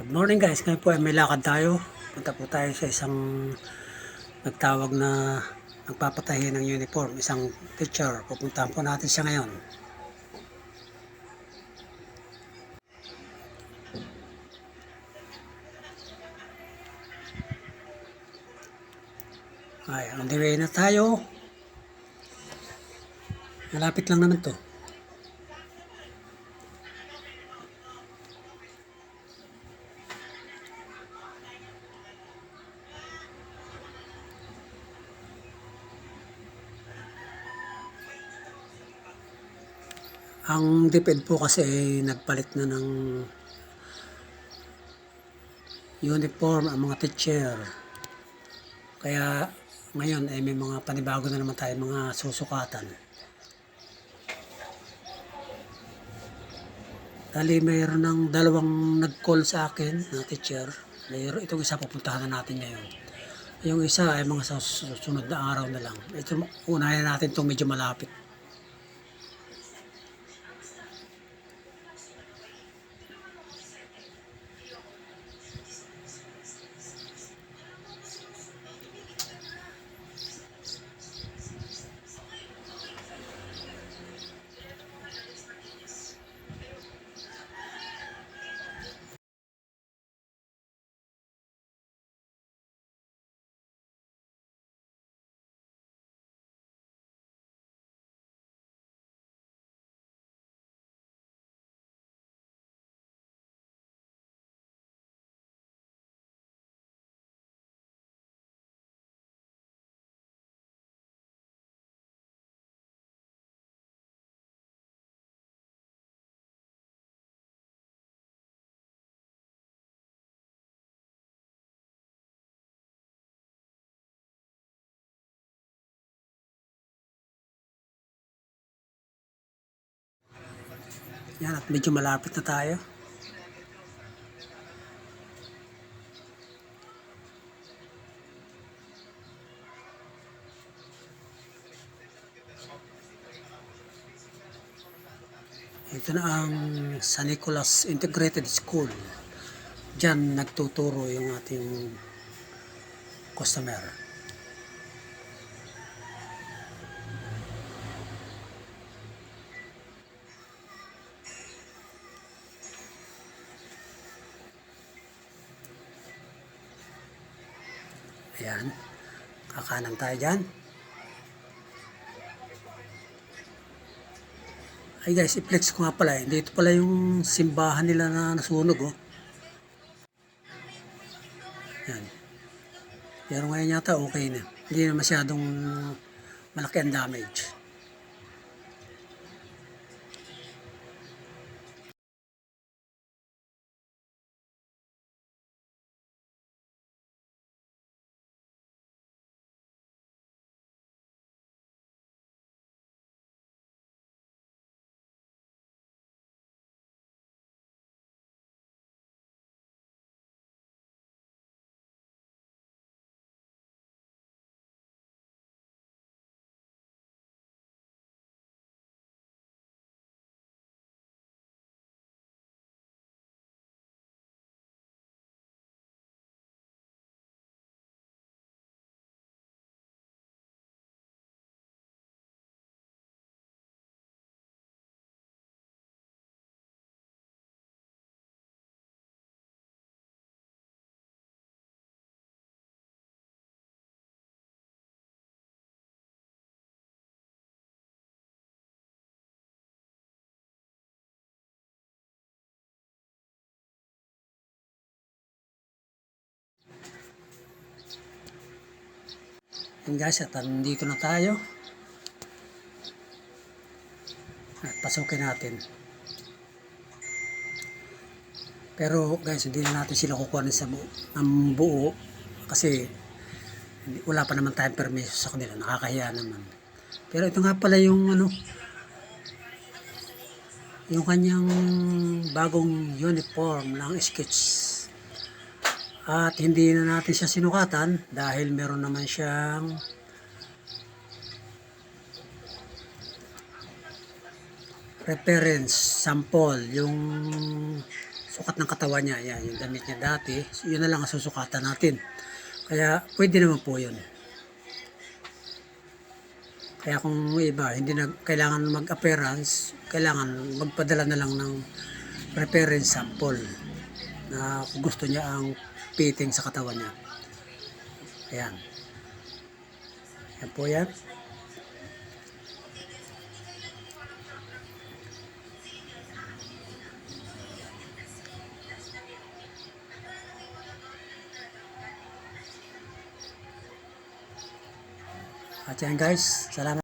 Good morning guys, ngayon po ay may lakad tayo. Punta po tayo sa isang nagtawag na nagpapatahi ng uniform, isang teacher. Pupuntahan po natin siya ngayon. Ay, on the way na tayo. Malapit lang naman to. Ang DepEd po kasi ay nagpalit na ng uniform ang mga teacher. Kaya ngayon ay may mga panibago na naman tayo mga susukatan. Dali mayroon ng dalawang nag-call sa akin na teacher. Mayroon itong isa pupuntahan na natin ngayon. Yung isa ay mga sa susunod na araw na lang. Ito unahin natin itong medyo malapit. Yan at medyo malapit na tayo. Ito na ang San Nicolas Integrated School. Diyan nagtuturo yung ating customer. Ayan. Kakanan tayo dyan. Ay guys, i-flex ko nga pala eh. Dito pala yung simbahan nila na nasunog oh. Yan. Pero ngayon yata okay na. Hindi na masyadong malaki ang damage. Yan guys, at nandito na tayo. At pasukin natin. Pero guys, hindi na natin sila kukuha sa buo, ng buo kasi wala pa naman tayong permiso sa kanila. Nakakahiya naman. Pero ito nga pala yung ano, yung kanyang bagong uniform ng sketch. At hindi na natin siya sinukatan dahil meron naman siyang reference, sample, yung sukat ng katawan niya. Yan, yung damit niya dati. So, yun na lang ang susukatan natin. Kaya pwede naman po yun. Kaya kung iba, hindi na kailangan mag-appearance, kailangan magpadala na lang ng reference sample na kung gusto niya ang fitting sa katawan niya. Ayan. Yan po yan. At yan guys, salamat.